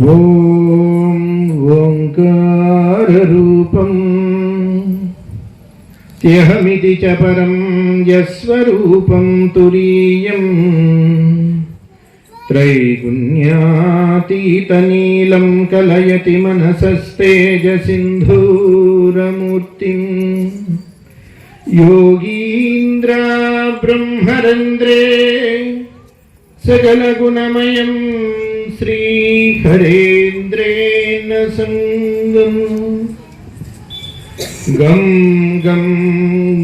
ॐ ओङ्काररूपम् त्यहमिति च परं यस्वरूपं तुरीयम् त्रैगुण्यातीतनीलं कलयति मनसस्तेजसिन्धूरमूर्तिम् योगीन्द्रा ब्रह्मरन्ध्रे सकलगुणमयं श्री श्रीहरेन्द्रेण गम गं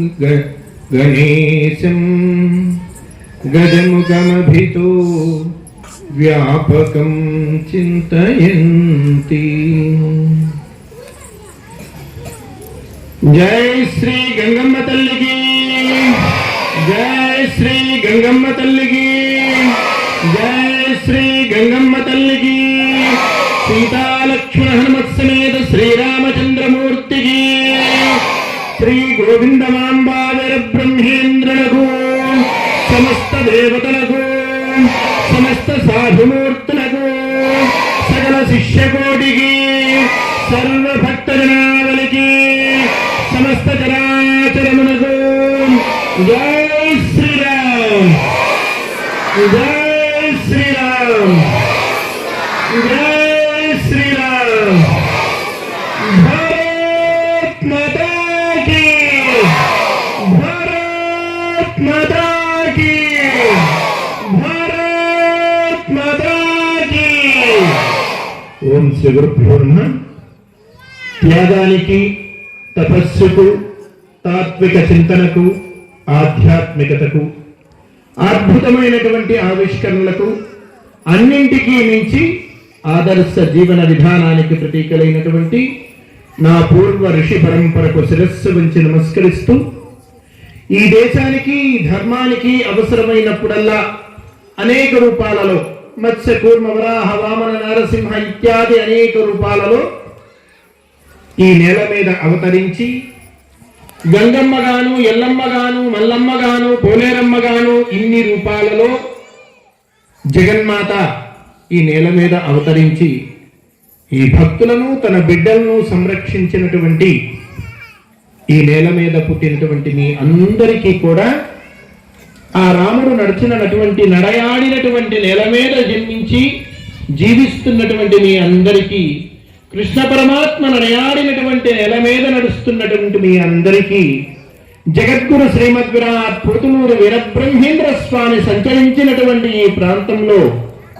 गं गणेशं गजमुखमभितो व्यापक चिन्तयन्ति। जय श्री गंगम तल्ली की। जय श्री गंगम तल्ली की। जय శ్రీ గంగమ్మ తల్లికి సీతాలక్ష్మణ హనుమత్ సమేత శ్రీరామచంద్రమూర్తికి శ్రీ గోవిందమాంబావర బ్రహ్మేంద్రులకు సమస్త దేవతలకు సమస్త సాధుమూర్తులకు సకల శిష్యకోటికి సర్వ భక్తజనావళికి సమస్త చరాచరమునకు జై శ్రీరామ్. జై మాతాకి భారత్ మాతాకి. ఓం శ్రీ గురుభ్యో త్యాగానికి తపస్సుకు తాత్విక చింతనకు ఆధ్యాత్మికతకు అద్భుతమైనటువంటి ఆవిష్కరణలకు అన్నింటికీ మించి ఆదర్శ జీవన విధానానికి ప్రతీకలైనటువంటి నా పూర్వ ఋషి పరంపరకు శిరస్సు వంచి నమస్కరిస్తూ ఈ దేశానికి ఈ ధర్మానికి అవసరమైనప్పుడల్లా అనేక రూపాలలో మత్స్య కూర్మ వరాహ వామన నరసింహ ఇత్యాది అనేక రూపాలలో ఈ నేల మీద అవతరించి గంగమ్మగాను ఎల్లమ్మగాను మల్లమ్మగాను పోలేరమ్మగాను ఇన్ని రూపాలలో జగన్మాత ఈ నేల మీద అవతరించి ఈ భక్తులను తన బిడ్డలను సంరక్షించినటువంటి ఈ నేల మీద పుట్టినటువంటి మీ అందరికీ కూడా ఆ రాముడు నడిచినటువంటి నడయాడినటువంటి నేల మీద జన్మించి జీవిస్తున్నటువంటి మీ అందరికీ కృష్ణ పరమాత్మ నడయాడినటువంటి నేల మీద నడుస్తున్నటువంటి మీ అందరికీ జగద్గురు శ్రీమద్ విరాట్ పురుతులూరు వీరబ్రహ్మేంద్ర స్వామి సంచరించినటువంటి ఈ ప్రాంతంలో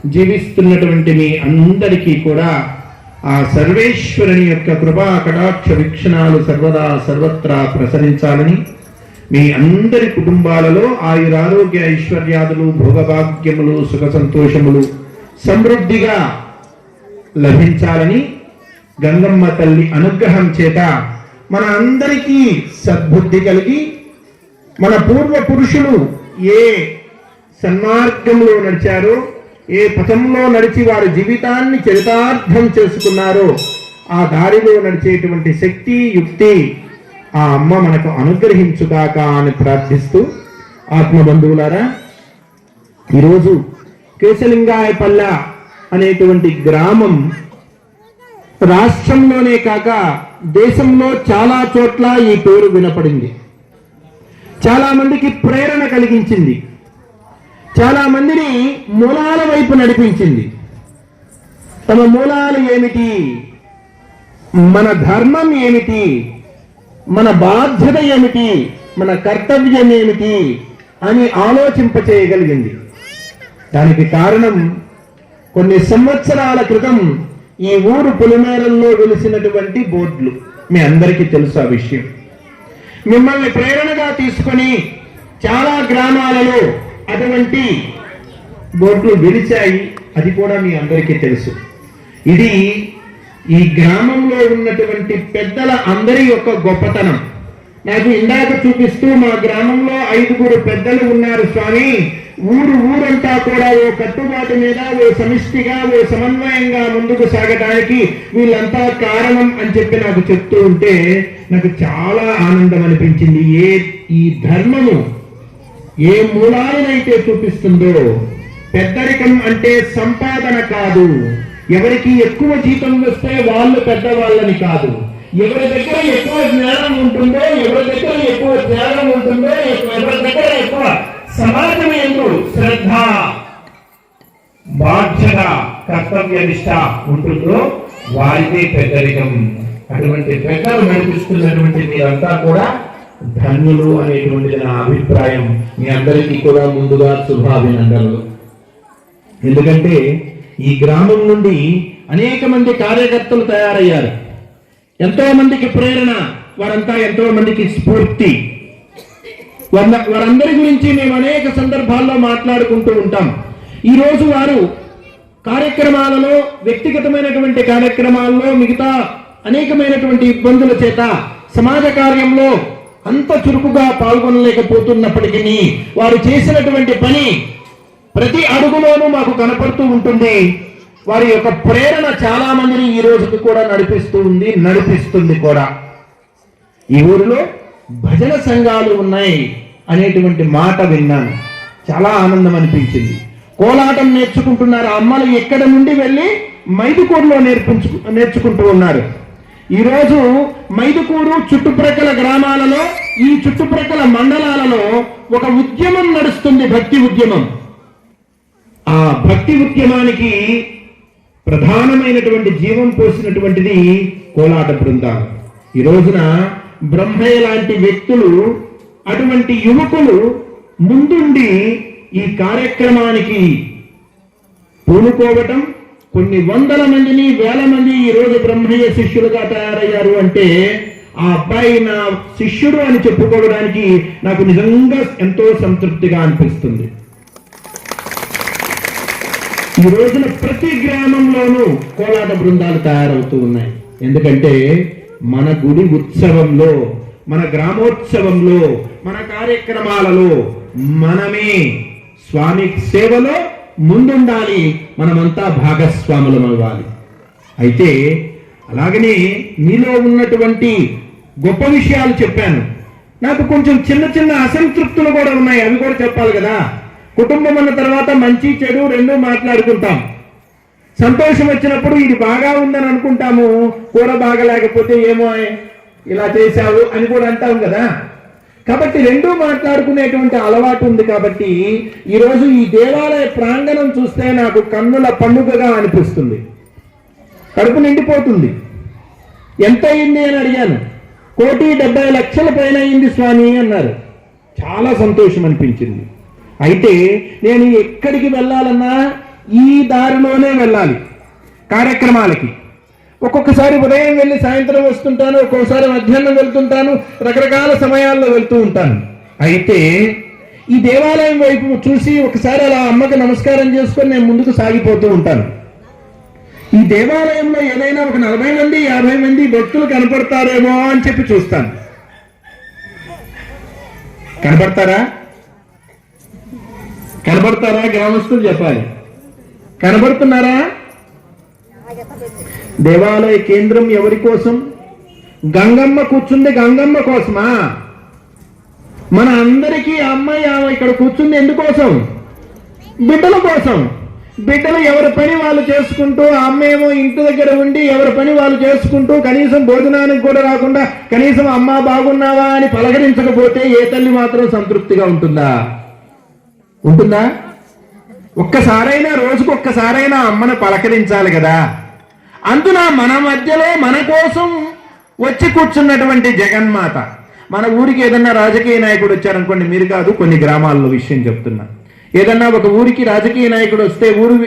జీవిస్తున్నటువంటి మీ అందరికీ కూడా ఆ సర్వేశ్వరుని యొక్క కృపా కటాక్ష వీక్షణాలు సర్వదా సర్వత్రా ప్రసరించాలని మీ అందరి కుటుంబాలలో ఆయురారోగ్య ఐశ్వర్యాదులు భోగభాగ్యములు సుఖ సంతోషములు సమృద్ధిగా లభించాలని గంగమ్మ తల్లి అనుగ్రహం చేత మన అందరికీ సద్బుద్ధి కలిగి మన పూర్వ పురుషులు ఏ సన్మార్గంలో నడిచారో ఏ పథంలో నడిచి వారి జీవితాన్ని చరితార్థం చేసుకున్నారో ఆ దారిలో నడిచేటువంటి శక్తి యుక్తి ఆ అమ్మ మనకు అనుగ్రహించుగాక అని ప్రార్థిస్తూ ఆత్మబంధువులారా ఈరోజు కేశలింగాయపల్ల అనేటువంటి గ్రామం రాష్ట్రంలోనే కాక దేశంలో చాలా చోట్ల ఈ పేరు వినపడింది. చాలా మందికి ప్రేరణ కలిగించింది. చాలా మందిని మూలాల వైపు నడిపించింది. తమ మూలాలు ఏమిటి? మన ధర్మం ఏమిటి? మన బాధ్యత ఏమిటి? మన కర్తవ్యం ఏమిటి? అని ఆలోచింపచేయగలిగింది. దానికి కారణం కొన్ని సంవత్సరాల క్రితం ఈ ఊరు పులిమేరల్లో వెలిసినటువంటి బోర్డులు. మీ అందరికీ తెలుసు ఆ విషయం. మిమ్మల్ని ప్రేరణగా తీసుకొని చాలా గ్రామాలలో అటువంటి బోట్లు విడిచాయి అది కూడా మీ అందరికీ తెలుసు. ఇది ఈ గ్రామంలో ఉన్నటువంటి పెద్దల అందరి యొక్క గొప్పతనం. నాకు ఇందాక చూపిస్తూ మా గ్రామంలో ఐదుగురు పెద్దలు ఉన్నారు స్వామి. ఊరు ఊరంతా కూడా ఓ కట్టుబాటు మీద ఓ సమిష్టిగా ఓ సమన్వయంగా ముందుకు సాగడానికి వీళ్ళంతా కారణం అని చెప్పి నాకు చెప్తూ ఉంటే నాకు చాలా ఆనందం అనిపించింది. ఏ ఈ ధర్మము ఏ మూలాలనైతే చూపిస్తుందో పెద్దరికం అంటే సంపాదన కాదు. ఎవరికి ఎక్కువ జీతం వస్తే వాళ్ళు పెద్దవాళ్ళని కాదు. ఎవరి దగ్గర ఎక్కువ జ్ఞానం ఉంటుందో ఎవరి దగ్గర ఎక్కువ జ్ఞానం ఉంటుందో ఎవరి దగ్గర ఎక్కువ సమాజం ఎందు శ్రద్ధ బాధ్యత కర్తవ్య నిష్ట ఉంటుందో వారిదే పెద్దరికం. అటువంటి పెద్దలు నడిపిస్తున్నటువంటి మీరంతా కూడా ధన్యులు అనేటువంటిది నా అభిప్రాయం మీ అందరికీ కూడా ముందుగా శుభాభినందనలు. ఎందుకంటే ఈ గ్రామం నుండి అనేక మంది కార్యకర్తలు తయారయ్యారు. ఎంతో మందికి ప్రేరణ వారంతా ఎంతో మందికి స్ఫూర్తి. వారందరి గురించి మేము అనేక సందర్భాల్లో మాట్లాడుకుంటూ ఉంటాం. ఈ రోజు వారు కార్యక్రమాలలో వ్యక్తిగతమైనటువంటి కార్యక్రమాల్లో మిగతా అనేకమైనటువంటి ఇబ్బందుల చేత సమాజ కార్యంలో అంత చురుకుగా పాల్గొనలేకపోతున్నప్పటికీ వారు చేసినటువంటి పని ప్రతి అడుగులోనూ మాకు కనపడుతూ ఉంటుంది. వారి యొక్క ప్రేరణ చాలా మందిని ఈ రోజుకి కూడా నడిపిస్తూ ఉంది నడిపిస్తుంది కూడా. ఈ ఊరిలో భజన సంఘాలు ఉన్నాయి అనేటువంటి మాట విన్నాను. చాలా ఆనందం అనిపించింది. కోలాటం నేర్చుకుంటున్నారు. అమ్మలు ఎక్కడ నుండి వెళ్ళి మైదుకూరులో నేర్పించు నేర్చుకుంటూ ఉన్నారు. ఈరోజు మైదుకూరు చుట్టుప్రక్కల గ్రామాలలో ఈ చుట్టుప్రక్కల మండలాలలో ఒక ఉద్యమం నడుస్తుంది భక్తి ఉద్యమం. ఆ భక్తి ఉద్యమానికి ప్రధానమైనటువంటి జీవం పోసినటువంటిది కోలాట బృందాలు. ఈ రోజున బ్రహ్మయ్య లాంటి వ్యక్తులు అటువంటి యువకులు ముందుండి ఈ కార్యక్రమానికి పూనుకోవటం కొన్ని వందల మందిని వేల మంది ఈ రోజు బ్రహ్మయ్య శిష్యులుగా తయారయ్యారు అంటే ఆ అబ్బాయి నా శిష్యుడు అని చెప్పుకోవడానికి నాకు నిజంగా ఎంతో సంతృప్తిగా అనిపిస్తుంది. ఈ రోజున ప్రతి గ్రామంలోనూ కోలాట బృందాలు తయారవుతూ ఉన్నాయి. ఎందుకంటే మన గుడి ఉత్సవంలో మన గ్రామోత్సవంలో మన కార్యక్రమాలలో మనమే స్వామి సేవలో ముందుండాలి మనమంతా భాగస్వాములం అవ్వాలి. అయితే అలాగనే మీలో ఉన్నటువంటి గొప్ప విషయాలు చెప్పాను. నాకు కొంచెం చిన్న చిన్న అసంతృప్తులు కూడా ఉన్నాయి అవి కూడా చెప్పాలి కదా. కుటుంబం అన్న తర్వాత మంచి చెడు రెండు మాట్లాడుకుంటాం. సంతోషం వచ్చినప్పుడు ఇది బాగా ఉందని అనుకుంటాము కూర బాగా లేకపోతే ఏమో ఇలా చేశావు అని కూడా అంటాం కదా. కాబట్టి రెండూ మాట్లాడుకునేటువంటి అలవాటు ఉంది కాబట్టి ఈరోజు ఈ దేవాలయ ప్రాంగణం చూస్తే నాకు కన్నుల పండుగగా అనిపిస్తుంది. కడుపు నిండిపోతుంది. ఎంత అయింది అని అడిగాను. కోటి డెబ్బై లక్షల పైన అయింది స్వామి అన్నారు. చాలా సంతోషం అనిపించింది. అయితే నేను ఎక్కడికి వెళ్ళాలన్నా ఈ దారిలోనే వెళ్ళాలి. కార్యక్రమాలకి. ఒక్కొక్కసారి ఉదయం వెళ్ళి సాయంత్రం వస్తుంటాను ఒక్కొక్కసారి మధ్యాహ్నం వెళ్తుంటాను రకరకాల సమయాల్లో వెళ్తూ ఉంటాను. అయితే ఈ దేవాలయం వైపు చూసి ఒకసారి అలా అమ్మకి నమస్కారం చేసుకొని నేను ముందుకు సాగిపోతూ ఉంటాను. ఈ దేవాలయంలో ఏదైనా ఒక నలభై మంది యాభై మంది భక్తులు కనపడతారేమో అని చెప్పి చూస్తాను. కనపడతారా? కనబడతారా గ్రామస్తులు చెప్పాలి. కనబడుతున్నారా దేవాలయ కేంద్రం ఎవరి కోసం? గంగమ్మ కూర్చుంది గంగమ్మ కోసమా? మన అందరికీ అమ్మాయి ఆమె ఇక్కడ కూర్చుంది ఎందుకోసం? బిడ్డల కోసం. బిడ్డలు ఎవరి పని వాళ్ళు చేసుకుంటూ అమ్మేమో అమ్మ ఏమో ఇంటి దగ్గర ఉండి ఎవరి పని వాళ్ళు చేసుకుంటూ కనీసం భోజనానికి కూడా రాకుండా కనీసం అమ్మ బాగున్నావా అని పలకరించకపోతే ఏ తల్లి మాత్రం సంతృప్తిగా ఉంటుందా? ఉంటుందా? ఒక్కసారైనా రోజుకు ఒక్కసారైనా అమ్మను పలకరించాలి కదా. అందున మన మధ్యలో మన కోసం వచ్చి కూర్చున్నటువంటి జగన్మాత. మన ఊరికి ఏదన్నా రాజకీయ నాయకుడు వచ్చారనుకోండి మీరు కాదు కొన్ని గ్రామాల్లో విషయం చెప్తున్నా. ఏదన్నా ఒక ఊరికి రాజకీయ నాయకుడు వస్తే ఊరు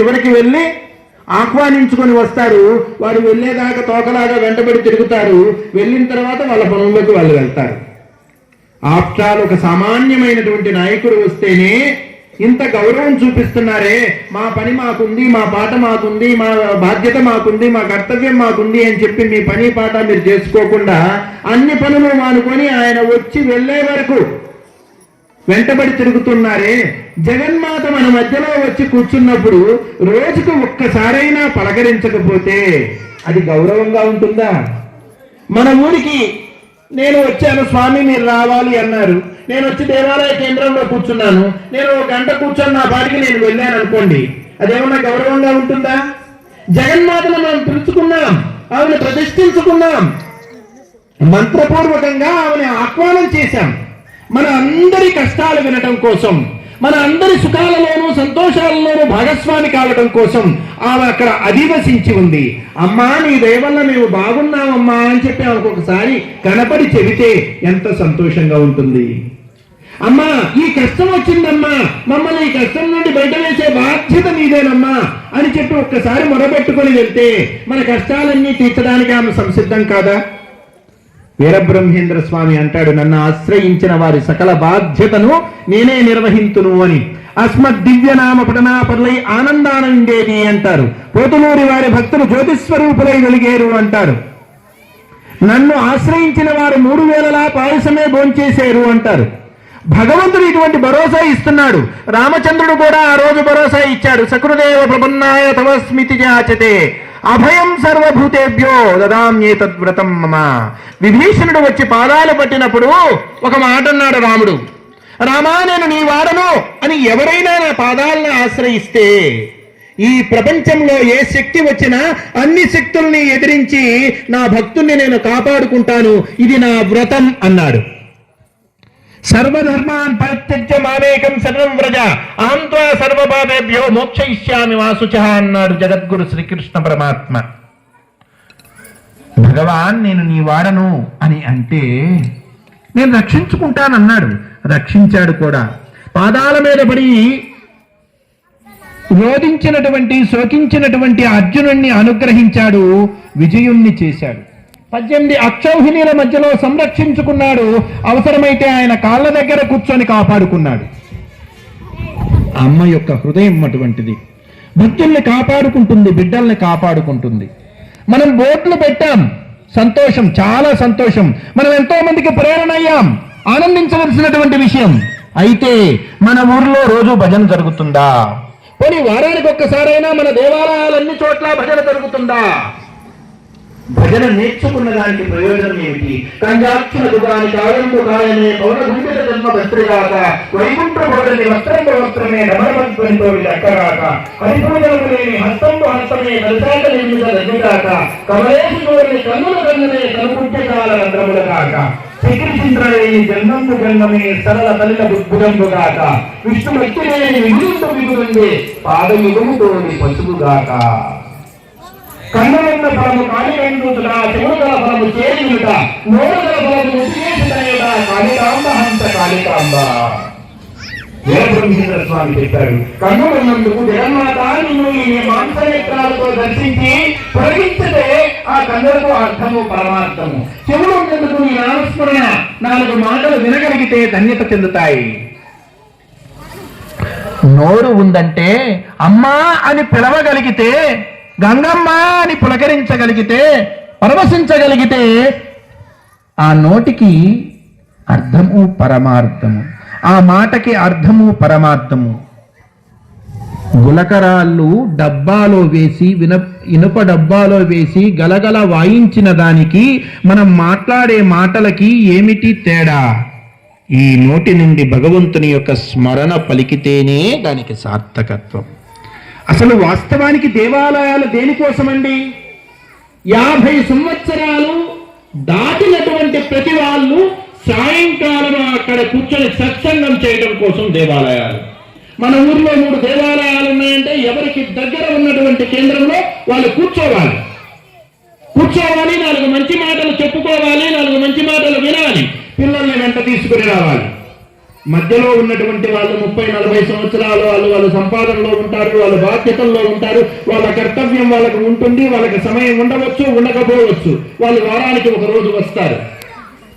చివరికి వెళ్ళి ఆహ్వానించుకొని వస్తారు. వారు వెళ్ళేదాకా తోకలాగా వెంటబడి తిరుగుతారు. వెళ్ళిన తర్వాత వాళ్ళ పనుల్లోకి వాళ్ళు వెళ్తారు. ఆప్టాలు ఒక సామాన్యమైనటువంటి నాయకుడు వస్తేనే ఇంత గౌరవం చూపిస్తున్నారే. మా పని మాకుంది మా పాట మాకుంది మా బాధ్యత మాకుంది మా కర్తవ్యం మాకుంది అని చెప్పి మీ పని పాట మీరు చేసుకోకుండా అన్ని పనులు మానుకొని ఆయన వచ్చి వెళ్ళే వరకు వెంటబడి తిరుగుతున్నారే. జగన్మాత మన మధ్యలో వచ్చి కూర్చున్నప్పుడు రోజుకు ఒక్కసారైనా పలకరించకపోతే అది గౌరవంగా ఉంటుందా? మన ఊరికి నేను వచ్చాను స్వామి మీరు రావాలి అన్నారు. నేను వచ్చి దేవాలయ కేంద్రంలో కూర్చున్నాను. నేను ఒక గంట కూర్చొని నా బాడికి నేను వెళ్ళాను అనుకోండి. అదేమన్నా గౌరవంగా ఉంటుందా? జగన్మాతను మనం పిలుచుకున్నాం. ఆమెను ప్రతిష్ఠించుకున్నాం. మంత్రపూర్వకంగా ఆమెను ఆహ్వానం చేశాం. మన అందరి కష్టాలు వినటం కోసం మన అందరి సుఖాలలోనూ సంతోషాలలోనూ భాగస్వామి కావడం కోసం ఆమె అక్కడ అధివసించి ఉంది. అమ్మా నీ దయవల్ల మేము బాగున్నామమ్మా అని చెప్పి ఆమెకు ఒకసారి కనపడి చెబితే ఎంత సంతోషంగా ఉంటుంది. అమ్మా ఈ కష్టం వచ్చిందమ్మా. మమ్మల్ని ఈ కష్టం నుండి బయట వేసే బాధ్యత మీదేనమ్మా అని చెప్పి ఒక్కసారి మొరబెట్టుకొని వెళ్తే మన కష్టాలన్నీ తీర్చడానికి ఆమె సంసిద్ధం కాదా? వీరబ్రహ్మేంద్ర స్వామి అంటాడు నన్ను ఆశ్రయించిన వారి సకల బాధ్యతను నేనే నిర్వహింతును అని. అస్మద్ దివ్యనామ పఠనాపరులై ఆనందానందేది అంటారు. పోతులూరి వారి భక్తులు జ్యోతిస్వరూపులై వెలిగేరు అంటారు. నన్ను ఆశ్రయించిన వారు మూడు వేలలా పాయసమే భోంచేశారు అంటారు. భగవంతుడు ఇటువంటి భరోసా ఇస్తున్నాడు. రామచంద్రుడు కూడా ఆ రోజు భరోసా ఇచ్చాడు. సకృదేవ ప్రపన్నాయ తవ స్మితి జాచతే. అభయం సర్వభూతేభ్యో దదామ్యేతద్వ్రతం మమ. విభీషణుడు వచ్చి పాదాలు పట్టినప్పుడు ఒక మాట అన్నాడు రాముడు. రామా నేను నీ వాడను అని ఎవరైనా నా పాదాలను ఆశ్రయిస్తే ఈ ప్రపంచంలో ఏ శక్తి వచ్చినా అన్ని శక్తుల్ని ఎదిరించి నా భక్తుల్ని నేను కాపాడుకుంటాను. ఇది నా వ్రతం అన్నాడు. సర్వధర్మాన్ పరిత్యజ్య మామేకం సర్వం వ్రజ. అహం త్వా సర్వపాపేభ్యో మోక్షయిష్యామి వాసుచ అన్నాడు జగద్గురు శ్రీకృష్ణ పరమాత్మ. భగవాన్ నేను నీ వాడను అని అంటే నేను రక్షించుకుంటానన్నాడు. రక్షించాడు కూడా. పాదాల మీద పడి రోధించినటువంటి శోకించినటువంటి అర్జునుణ్ణి అనుగ్రహించాడు విజయుణ్ణి చేశాడు. పద్దెనిమిది అక్షౌహిణీల మధ్యలో సంరక్షించుకున్నాడు. అవసరమైతే ఆయన కాళ్ళ దగ్గర కూర్చొని కాపాడుకున్నాడు. అమ్మ యొక్క హృదయం అటువంటిది. భక్తుల్ని కాపాడుకుంటుంది బిడ్డల్ని కాపాడుకుంటుంది. మనం బోట్లు పెట్టాం. సంతోషం చాలా సంతోషం. మనం ఎంతో మందికి ప్రేరణ అయ్యాం. ఆనందించవలసినటువంటి విషయం. అయితే మన ఊర్లో రోజు భజన జరుగుతుందా? పోనీ వారానికి ఒక్కసారైనా మన దేవాలయాలన్ని చోట్ల భజన జరుగుతుందా? భజన నేర్చుకున్న దానికి ప్రయోజనం ఏమిటి? కంజాక్షణ దానికి ఆరంభ కాయనే పౌర గుండెల జన్మ భస్త్రిగాక వైకుంఠ భోగని వస్త్రంబ వస్త్రమే రమణవంతునితో లెక్కగాక హరిపూజనము లేని హస్తంబు హస్తమే కలిసాక నిర్మిత రజగాక కమలేశి కోరిని కన్నుల కన్నునే కనుకుంటకాల రంధ్రముల కాక శ్రీకృష్ణుడలేని జన్మంబు జన్మమే సరళ తల్లిన బుద్ధుడంబు గాక విష్ణుమక్తి లేని విగుండు విగుండే పాదయుగముతోని పసుపుగాక కన్నులున్న ఫలము కాళికండుట చెవుడుగల ఫలము చేయుట నోరుగల ఫలము ఉసిరేసుటనేట కాళికాంబ హంస కాళికాంబ. వీరబ్రహ్మేంద్ర స్వామి చెప్పారు కన్నులున్నందుకు జగన్మాత నిన్ను ఈ మాంసనేత్రాలతో దర్శించి తొలగించితే ఆ కన్నులకు అర్థము పరమార్థము. చెవులు ఉన్నందుకు ఈ నామస్మరణ నాలుగు మాటలు వినగలిగితే ధన్యత చెందుతాయి. నోరు ఉందంటే అమ్మా అని పిలవగలిగితే గంగమ్మ అని పులకరించగలిగితే పరవశించగలిగితే ఆ నోటికి అర్థము పరమార్థము ఆ మాటకి అర్థము పరమార్థము. గులకరాళ్ళు డబ్బాలో వేసి విన ఇనుప డబ్బాలో వేసి గలగల వాయించిన దానికి మనం మాట్లాడే మాటలకి ఏమిటి తేడా? ఈ నోటి నుండి భగవంతుని యొక్క స్మరణ పలికితేనే దానికి సార్థకత్వం. అసలు వాస్తవానికి దేవాలయాలు దేనికోసమండి? యాభై సంవత్సరాలు దాటినటువంటి ప్రతి వాళ్ళు సాయంకాలం అక్కడ కూర్చొని సత్సంగం చేయడం కోసం దేవాలయాలు. మన ఊర్లో మూడు దేవాలయాలు ఉన్నాయంటే ఎవరికి దగ్గర ఉన్నటువంటి కేంద్రంలో వాళ్ళు కూర్చోవాలి. కూర్చోవాలి నాలుగు మంచి మాటలు చెప్పుకోవాలి నాలుగు మంచి మాటలు వినాలి. పిల్లల్ని వెంట తీసుకుని రావాలి. మధ్యలో ఉన్నటువంటి వాళ్ళు ముప్పై నలభై సంవత్సరాలు వాళ్ళు వాళ్ళ సంపాదనలో ఉంటారు వాళ్ళ బాధ్యతల్లో ఉంటారు వాళ్ళ కర్తవ్యం వాళ్ళకు ఉంటుంది వాళ్ళకి సమయం ఉండవచ్చు ఉండకపోవచ్చు. వాళ్ళు వారానికి ఒక రోజు వస్తారు.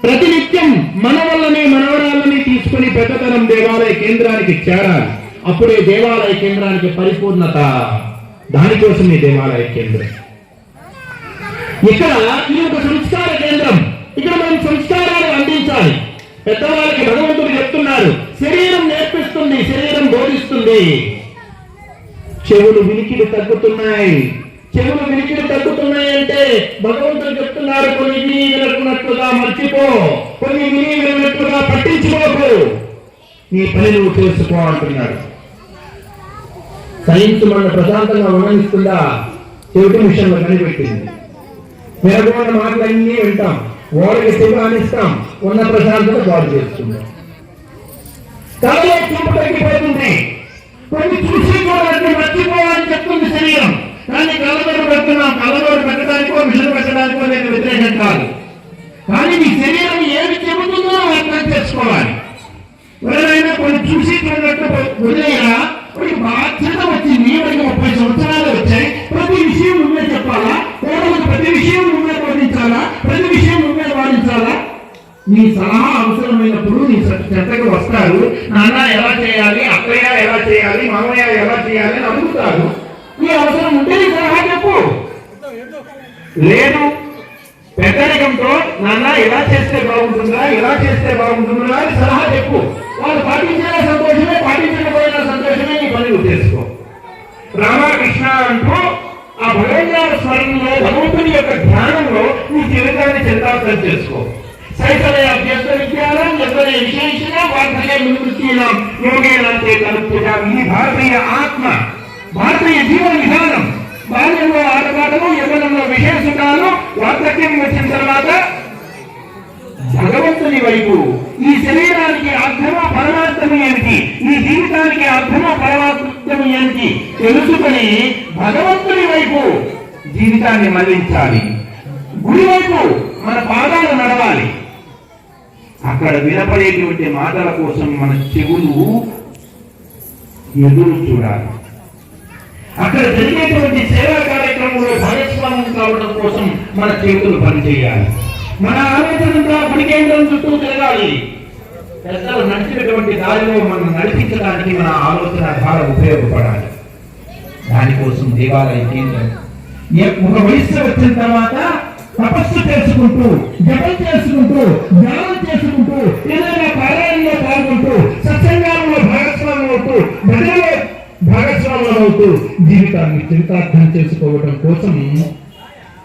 ప్రతినిత్యం మన వల్లనే మనవరాలని తీసుకుని పెద్దతనం దేవాలయ కేంద్రానికి చేరాలి. అప్పుడే దేవాలయ కేంద్రానికి పరిపూర్ణత. దానికోసమే దేవాలయ కేంద్రం. ఇక్కడ ఇది ఒక సంస్కార కేంద్రం. ఇక్కడ మనం సంస్కారాలు అందించాలి. పెద్దవాళ్ళకి భగవంతుడు చెప్తున్నారు శరీరం నేర్పిస్తుంది శరీరం బోధిస్తుంది. చెవులు వినికిడి తగ్గుతున్నాయి. చెవులు వినికిడి తగ్గుతున్నాయి అంటే భగవంతుడు చెప్తున్నారు కొన్ని విని వినకున్నట్లుగా మర్చిపో కొన్ని విని వినట్లుగా పట్టించుకోకు. నీ పని నువ్వు చేసుకో అంటున్నాడు సైన్స్ మన ప్రశాంతంగా ఉండనిస్తుందా చెవిటి విషయంలో కనిపెట్టింది. వినకూడని మాటలన్నీ వింటాం. ఓడకి శివానిస్తాం ఉన్న ప్రశాంతత బాగు చేస్తుంది తలలో చూపు తగ్గిపోతుంది. కొన్ని చూసి చూడాలంటే మర్చిపోవాలని చెప్తుంది శరీరం. కానీ కళ్ళతోడు పెడుతున్నాం. కళ్ళతోడు పెట్టడానికో మిషన్ పెట్టడానికో నేను వ్యతిరేకం కాదు. కానీ మీ శరీరం ఏమి చెబుతుందో అర్థం చేసుకోవాలి. ఎవరైనా కొన్ని చూసి చూడట్టు వదిలేయరా వాడికి బాధ్యత వచ్చింది. వాడికి ముప్పై సంవత్సరాలు వచ్చాయి. ప్రతి విషయం నువ్వే చెప్పాలా? కోడలకు ప్రతి విషయం నువ్వే బోధించాలా? ప్రతి విషయం నీ సలహా అవసరమైనప్పుడు నీ చెత్తకు వస్తారు. నాన్న ఎలా చేయాలి? అక్కయ్య ఎలా చేయాలి? మామయ్య ఎలా చేయాలి? అని అడుగుతారు. నీ అవసరం ఉంటే నీ సలహా చెప్పు. లేదు. పెద్దరికంతో నాన్న ఎలా చేస్తే బాగుంటుందా? ఎలా చేస్తే బాగుంటుందా? అని సలహా చెప్పు. వాళ్ళు పాటించిన సంతోషమే పాటించకపోయిన సంతోషమే నీ పని నువ్వు చేసుకో. రామకృష్ణ అంటూ ఆ భగవంతుని స్వరంలో భగవంతుని యొక్క ధ్యానంలో నీ జీవితాన్ని చెందాల్సిన చేసుకో. శైశవే అభ్యస్త విద్యాలం ఎవ్వరే విశేషణ వార్తలే నివృత్తినాం యోగేనా కలుపుతాం ఈ భారతీయ ఆత్మ భారతీయ జీవన విధానం బాల్యంలో ఆటపాటలు యవ్వనంలో విశేషకాలు వార్ధక్యం వచ్చిన తర్వాత భగవంతుని వైపు ఈ శరీరానికి అర్థమో పరమార్థము ఏమిటి? ఈ జీవితానికి అర్థమో పరమార్థము ఏమిటి? తెలుసుకొని భగవంతుని వైపు జీవితాన్ని మళ్ళించాలి. గుడి వైపు మన పాదాలు నడవాలి. అక్కడ వినపడేటువంటి మాటల కోసం మన చెవులు ఎదురు చూడాలి. అక్కడ జరిగేటువంటి సేవా కార్యక్రమంలో భాగస్వామ్యం కావడం కోసం మన చేతులు పనిచేయాలి. మన ఆలోచనంతా పని కేంద్రం చుట్టూ తిరగాలి. పెద్దలు నడిచినటువంటి దారిలో మనం నడిపించడానికి మన ఆలోచన ద్వారా ఉపయోగపడాలి. దానికోసం దేవాలయ కేంద్రం ఒక వయస్సు వచ్చిన తర్వాత తపస్సు చేసుకుంటూ జపం చేసుకుంటూ ధ్యానం చేసుకుంటూ ఏదైనా పారాయణలో పాల్గొంటూ సత్సంగాలలో భాగస్వామ్యం అవుతూ భజనలో భాగస్వామ్యం అవుతూ జీవితాన్ని చరితార్థం చేసుకోవడం కోసం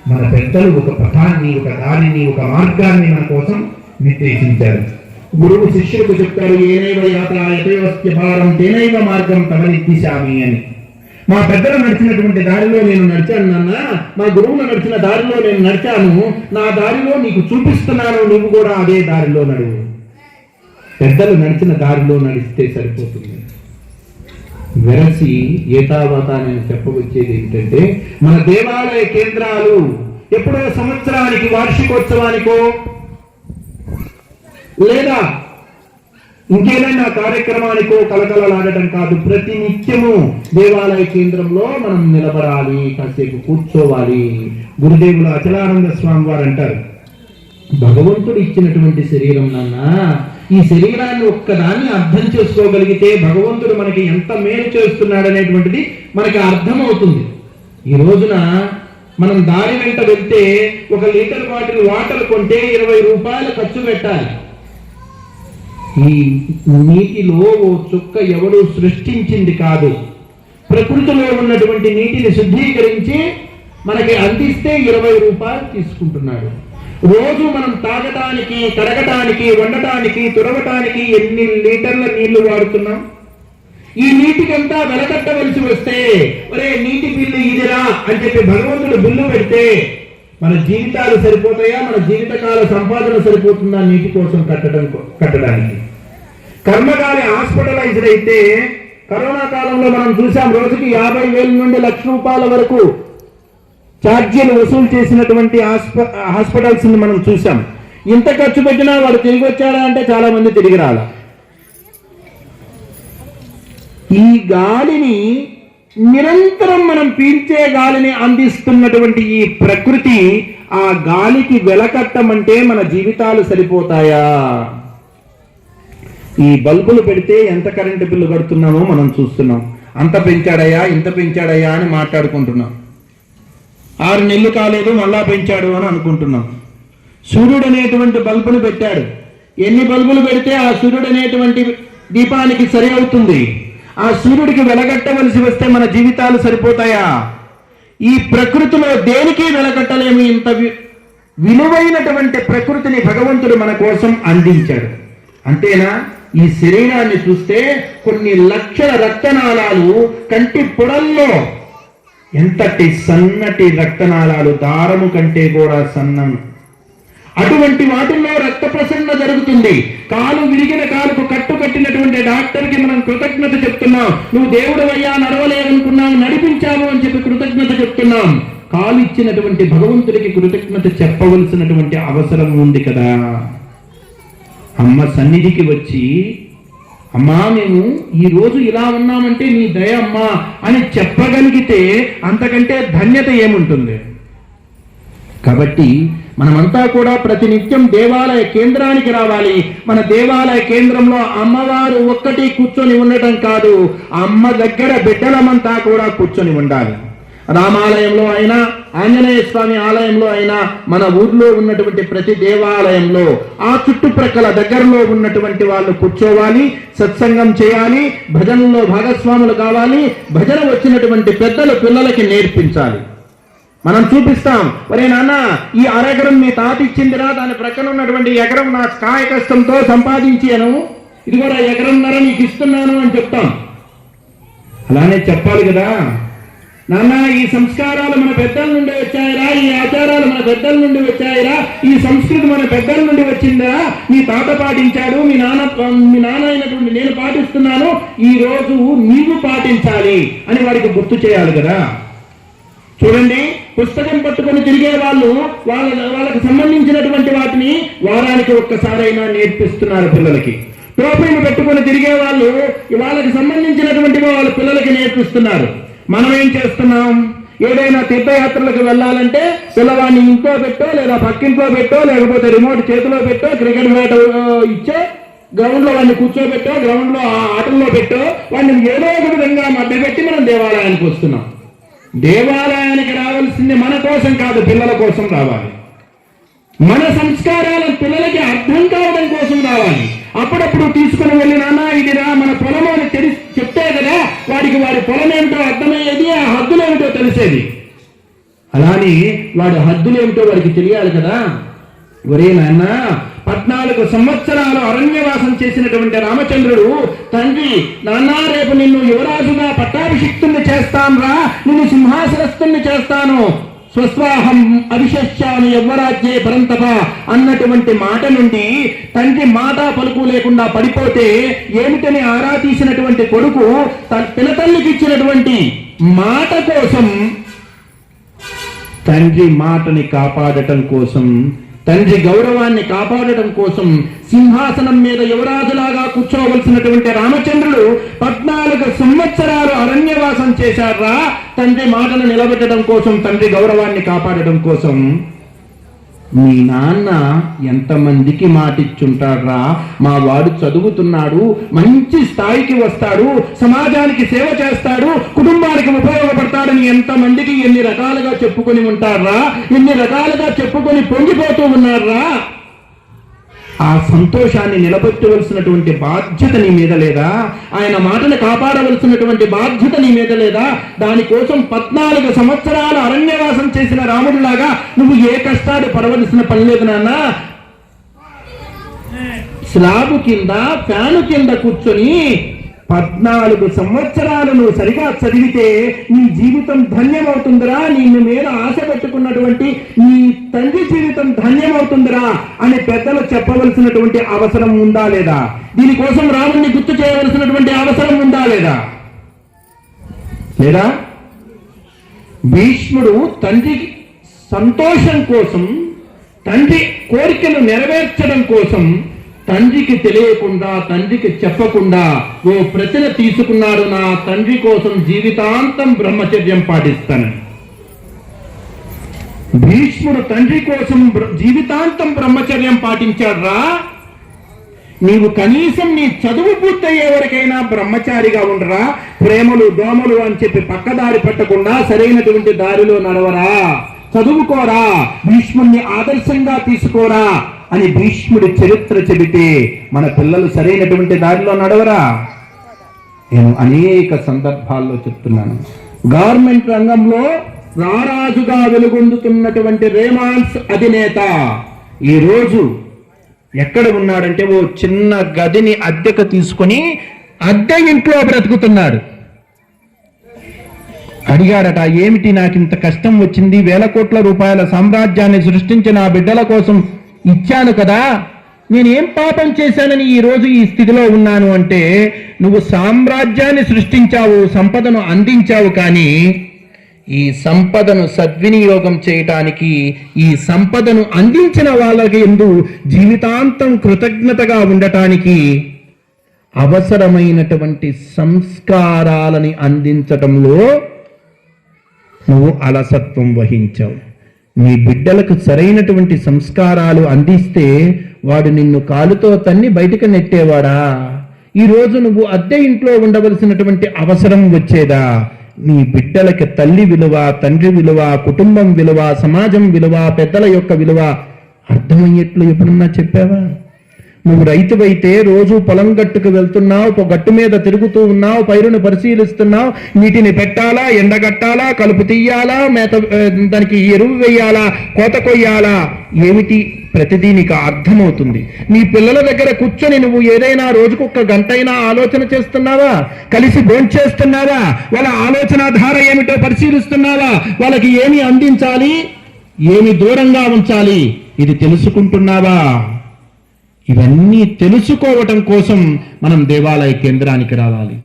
మన పెద్దలు ఒక పథాన్ని ఒక దారిని ఒక మార్గాన్ని మన కోసం నిర్దేశించారు. గురువు శిష్యులకు చెప్తారు ఏనైవ యాత్ర యథైవస్య భారం తేనైవ మార్గం తమనిద్దిశామి అని. మా పెద్దలు నడిచినటువంటి దారిలో నేను నడిచాను నాన్న. మా గురువులు నడిచిన దారిలో నేను నడిచాను. నా దారిలో నీకు చూపిస్తున్నాను. నువ్వు కూడా అదే దారిలో నడువు పెద్దలు నడిచిన దారిలో నడిస్తే సరిపోతుంది. వెరసి ఏతావత నేను చెప్పవచ్చేది ఏంటంటే మన దేవాలయ కేంద్రాలు ఎప్పుడో సంవత్సరానికి వార్షికోత్సవానికో లేదా ఇంకేదైనా కార్యక్రమానికో కలకలలాడటం కాదు. ప్రతి నిత్యము దేవాలయ కేంద్రంలో మనం నిలబడాలి కాసేపు కూర్చోవాలి. గురుదేవులు అచలానంద స్వామి వారు అంటారు భగవంతుడు ఇచ్చినటువంటి శరీరం నాన్న ఈ శరీరాన్ని ఒక్కదాన్ని అర్థం చేసుకోగలిగితే భగవంతుడు మనకి ఎంత మేలు చేస్తున్నాడు అనేటువంటిది మనకి అర్థమవుతుంది. ఈ రోజున మనం దారి వెంట వెళ్తే ఒక లీటర్ బాటిల్ వాటర్ కొంటే ఇరవై రూపాయలు ఖర్చు పెట్టాలి. ఈ నీటిలో ఓ చుక్క ఎవడు సృష్టించింది కాదు. ప్రకృతిలో ఉన్నటువంటి నీటిని శుద్ధీకరించి మనకి అందిస్తే ఇరవై రూపాయలు తీసుకుంటున్నాడు. రోజు మనం తాగటానికి కడగటానికి వండటానికి తుడవటానికి ఎన్ని లీటర్ల నీళ్ళు వాడుతున్నాం? ఈ నీటికంతా వెలకట్టవలసి వస్తే ఒరే నీటి బిల్లు ఇదిరా అని చెప్పి భగవంతుడు బిల్లు పెడితే మన జీవితాలు సరిపోతాయా? మన జీవితకాల సంపాదన సరిపోతుందా నీటి కోసం కట్టడం కట్టడానికి? కర్మగాలి హాస్పిటలైజ్డ్ అయితే కరోనా కాలంలో మనం చూసాం రోజుకి యాభై వేల నుండి లక్ష రూపాయల వరకు ఛార్జీలు వసూలు చేసినటువంటి హాస్ప హాస్పిటల్స్ని మనం చూసాం ఇంత ఖర్చు పెట్టినా వాడు తిరిగి వచ్చాడా అంటే చాలా మంది తిరిగి రాల. ఈ గాలిని నిరంతరం మనం పీల్చే గాలిని అందిస్తున్నటువంటి ఈ ప్రకృతి ఆ గాలికి వెలకట్టమంటే మన జీవితాలు సరిపోతాయా? ఈ బల్బులు పెడితే ఎంత కరెంటు బిల్లు కడుతున్నామో మనం చూస్తున్నాం. అంత పెంచాడయ్యా ఇంత పెంచాడయ్యా అని మాట్లాడుకుంటున్నాం. ఆరు నెలలు కాలేదు మళ్ళా పెంచాడు అని అనుకుంటున్నాం. సూర్యుడు అనేటువంటి బల్బును పెట్టాడు. ఎన్ని బల్బులు పెడితే ఆ సూర్యుడు అనేటువంటి దీపానికి సరి అవుతుంది? ఆ సూర్యుడికి వెలగట్టవలసి వస్తే మన జీవితాలు సరిపోతాయా? ఈ ప్రకృతిలో దేనికి వెలగట్టలేము? ఇంత వి- విలువైనటువంటి ప్రకృతిని భగవంతుడు మన కోసం అందించాడు. అంతేనా? ఈ శరీరాన్ని చూస్తే కొన్ని లక్షల రక్తనాళాలు కంటి పొడల్లో. ఎంతటి సన్నటి రక్తనాళాలు దారము కంటే కూడా సన్నం. అటువంటి వాటిల్లో రక్త ప్రసరణ జరుగుతుంది. కాలు విరిగిన కాలుకు కట్టు కట్టినటువంటి డాక్టర్కి మనం కృతజ్ఞత చెప్తున్నాం. నువ్వు దేవుడు అయ్యా నడవలేదనుకున్నావు నడిపించావు అని చెప్పి కృతజ్ఞత చెప్తున్నాం. కాలు ఇచ్చినటువంటి భగవంతుడికి కృతజ్ఞత చెప్పవలసినటువంటి అవసరం ఉంది కదా. అమ్మ సన్నిధికి వచ్చి అమ్మా మేము ఈ రోజు ఇలా ఉన్నామంటే నీ దయ అమ్మా అని చెప్పగలిగితే అంతకంటే ధన్యత ఏముంటుంది? కాబట్టి మనమంతా కూడా ప్రతినిత్యం దేవాలయ కేంద్రానికి రావాలి. మన దేవాలయ కేంద్రంలో అమ్మవారు ఒక్కటి కూర్చొని ఉండటం కాదు అమ్మ దగ్గర బిడ్డలమంతా కూడా కూర్చొని ఉండాలి. రామాలయంలో అయినా ఆంజనేయ స్వామి ఆలయంలో అయినా మన ఊర్లో ఉన్నటువంటి ప్రతి దేవాలయంలో ఆ చుట్టుప్రక్కల దగ్గరలో ఉన్నటువంటి వాళ్ళు కూర్చోవాలి సత్సంగం చేయాలి భజనలో భాగస్వాములు కావాలి భజన వచ్చినటువంటి పెద్దలు పిల్లలకి నేర్పించాలి. మనం చూపిస్తాం ఒరే నాన్న ఈ అరెకరం మీ తాత ఇచ్చిందిరా దాని ప్రక్కన ఉన్నటువంటి ఎకరం నా కాయ కష్టంతో సంపాదించాను ఇది కూడా ఎకరంన్నర నీకు ఇస్తున్నాను అని చెప్తాం. అలానే చెప్పాలి కదా. నాన్న ఈ సంస్కారాలు మన పెద్దల నుండి వచ్చాయిరా ఈ ఆచారాలు మన పెద్దల నుండి వచ్చాయిరా ఈ సంస్కృతి మన పెద్దల నుండి వచ్చిందా? మీ తాత పాటించాడు మీ నాన్న మీ నాన్న అయినటువంటి నేను పాటిస్తున్నాను ఈ రోజు నీవు పాటించాలి అని వారికి గుర్తు చేయాలి కదా. చూడండి పుస్తకం పట్టుకొని తిరిగే వాళ్ళు వాళ్ళ వాళ్ళకి సంబంధించినటువంటి వాటిని వారానికి ఒక్కసారైనా నేర్పిస్తున్నారు పిల్లలకి. టోపీలు పెట్టుకొని తిరిగే వాళ్ళు వాళ్ళకి సంబంధించినటువంటివి వాళ్ళ పిల్లలకి నేర్పిస్తున్నారు. మనం ఏం చేస్తున్నాం? ఏదైనా తీర్థయాత్రలకు వెళ్ళాలంటే పిల్లవాడిని ఇంట్లో పెట్టో లేదా పక్కింట్లో పెట్టో లేకపోతే రిమోట్ చేతిలో పెట్టో క్రికెట్ బ్యాట్ ఇచ్చో గ్రౌండ్లో వాడిని కూర్చోబెట్టో గ్రౌండ్లో ఆ ఆటల్లో పెట్టో వాడిని ఏదో ఒక విధంగా మధ్యపెట్టి మనం దేవాలయానికి వస్తున్నాం. దేవాలయానికి రావాల్సింది మన కోసం కాదు పిల్లల కోసం రావాలి. మన సంస్కారాలు పిల్లలకి అర్థం కావడం కోసం రావాలి. అప్పుడప్పుడు తీసుకుని వెళ్ళి నాన్న ఇది రా మన పొలం అని తెలిసి చెప్తే కదా వాడికి వాడి పొలం ఏమిటో అర్థమయ్యేది ఆ హద్దులు ఏమిటో తెలిసేది. అలానే వాడి హద్దులు ఏమిటో వాడికి తెలియాలి కదా. ఒరే నాన్న పద్నాలుగు సంవత్సరాలు అరణ్యవాసం చేసినటువంటి రామచంద్రుడు తండ్రి నాన్న రేపు నిన్ను యువరాజుగా పట్టాభిషిక్తుని చేస్తాను రా నిన్ను సింహాసనస్తుని చేస్తాను. స్వస్వాహం అభిషేష్యామి యవ్వరాజ్యే పరంతప అన్నటువంటి మాట నుండి తండ్రి మాట పలుకు లేకుండా పడిపోతే ఏమిటని ఆరా తీసినటువంటి కొడుకు తన పినతల్లికి ఇచ్చినటువంటి మాట కోసం తండ్రి మాటని కాపాడటం కోసం తండ్రి గౌరవాన్ని కాపాడటం కోసం సింహాసనం మీద యువరాజులాగా కూర్చోవలసినటువంటి రామచంద్రుడు పద్నాలుగు సంవత్సరాలు అరణ్యవాసం చేశారా తండ్రి మాటను నిలబెట్టడం కోసం తండ్రి గౌరవాన్ని కాపాడడం కోసం. మీ నాన్న ఎంతమందికి మాటిచ్చుంటాడ్రా? మా వాడు చదువుతున్నాడు మంచి స్థాయికి వస్తాడు సమాజానికి సేవ చేస్తాడు కుటుంబానికి ఉపయోగపడతాడని ఎంతమందికి ఎన్ని రకాలుగా చెప్పుకొని ఉంటారా ఎన్ని రకాలుగా చెప్పుకొని పొంగిపోతూ ఉన్నారా ఆ సంతోషాన్ని నిలబెట్టవలసినటువంటి బాధ్యత నీ మీద లేదా? ఆయన మాటను కాపాడవలసినటువంటి బాధ్యత నీ మీద లేదా? దానికోసం పద్నాలుగు సంవత్సరాలు అరణ్యవాసం చేసిన రాముడిలాగా నువ్వు ఏ కష్టాలు పడవలసిన పని లేదు నాన్న. స్లాబు కింద ఫ్యాను కింద కూర్చొని పద్నాలుగు సంవత్సరాలు నువ్వు సరిగా చదివితే నీ జీవితం ధన్యమవుతుందిరా నిన్ను మీద ఆశ పెట్టుకున్నటువంటి నీ తండ్రి జీవితం ధన్యమవుతుందిరా అని పెద్దలు చెప్పవలసినటువంటి అవసరం ఉందా లేదా? దీనికోసం రాముణ్ణి గుర్తు చేయవలసినటువంటి అవసరం ఉందా లేదా? లేదా? భీష్ముడు తండ్రి సంతోషం కోసం తండ్రి కోరికను నెరవేర్చడం కోసం తండ్రికి తెలియకుండా తండ్రికి చెప్పకుండా ఓ ప్రతిన తీసుకున్నాడు నా తండ్రి కోసం జీవితాంతం బ్రహ్మచర్యం పాటిస్తాను. భీష్ముడు తండ్రి కోసం జీవితాంతం బ్రహ్మచర్యం పాటించాడ్రా? నీవు కనీసం నీ చదువు పూర్తయ్యే వరకైనా బ్రహ్మచారిగా ఉండరా? ప్రేమలు దోమలు అని చెప్పి పక్కదారి పట్టకుండా సరైనటువంటి దారిలో నడవరా? చదువుకోరా. భీష్ముడిని ఆదర్శంగా తీసుకోరా. అని భీష్ముడి చరిత్ర చెబితే మన పిల్లలు సరైనటువంటి దారిలో నడవరా? నేను అనేక సందర్భాల్లో చెప్తున్నాను. గవర్నమెంట్ రంగంలో రారాజుగా వెలుగొందుతున్నటువంటి రేమాన్స్ అధినేత ఈ రోజు ఎక్కడ ఉన్నాడంటే ఓ చిన్న గదిని అద్దెకు తీసుకొని అద్దె ఇంట్లో బ్రతుకుతున్నాడు. అడిగాడట ఏమిటి నాకు ఇంత కష్టం వచ్చింది? వేల కోట్ల రూపాయల సామ్రాజ్యాన్ని సృష్టించిన ఆ బిడ్డల కోసం ఇచ్చాను కదా. నేనేం పాపం చేశానని ఈ రోజు ఈ స్థితిలో ఉన్నాను అంటే నువ్వు సామ్రాజ్యాన్ని సృష్టించావు సంపదను అందించావు కానీ ఈ సంపదను సద్వినియోగం చేయటానికి ఈ సంపదను అందించిన వాళ్ళకి ఎందు జీవితాంతం కృతజ్ఞతగా ఉండటానికి అవసరమైనటువంటి సంస్కారాలని అందించటంలో నువ్వు అలసత్వం వహించావు. నీ బిడ్డలకు సరైనటువంటి సంస్కారాలు అందిస్తే వాడు నిన్ను కాలుతో తన్ని బయటకు నెట్టేవాడా? ఈ రోజు నువ్వు అద్దె ఇంట్లో ఉండవలసినటువంటి అవసరం వచ్చేదా? నీ బిడ్డలకి తల్లి విలువ తండ్రి విలువ కుటుంబం విలువ సమాజం విలువ పెద్దల యొక్క విలువ అర్థమయ్యేట్లు ఎప్పుడన్నా చెప్పావా? నువ్వు రైతువైతే రోజు పొలం గట్టుకు వెళ్తున్నావు ఒక గట్టు మీద తిరుగుతూ ఉన్నావు పైరును పరిశీలిస్తున్నావు నీటిని పెట్టాలా ఎండగట్టాలా కలుపు తీయాలా మేత దానికి ఎరువు వేయాలా కోత కొయ్యాలా? ఏమిటి? ప్రతిదీ నీకు అర్థమవుతుంది. నీ పిల్లల దగ్గర కూర్చొని నువ్వు ఏదైనా రోజుకు ఒక్క గంటైనా ఆలోచన చేస్తున్నావా? కలిసి భోంచేస్తున్నావా వాళ్ళ ఆలోచన ధార ఏమిటో పరిశీలిస్తున్నావా? వాళ్ళకి ఏమి అందించాలి? ఏమి దూరంగా ఉంచాలి? ఇది తెలుసుకుంటున్నావా? ఇవన్నీ తెలుసుకోవటం కోసం మనం దేవాలయ కేంద్రానికి రావాలి.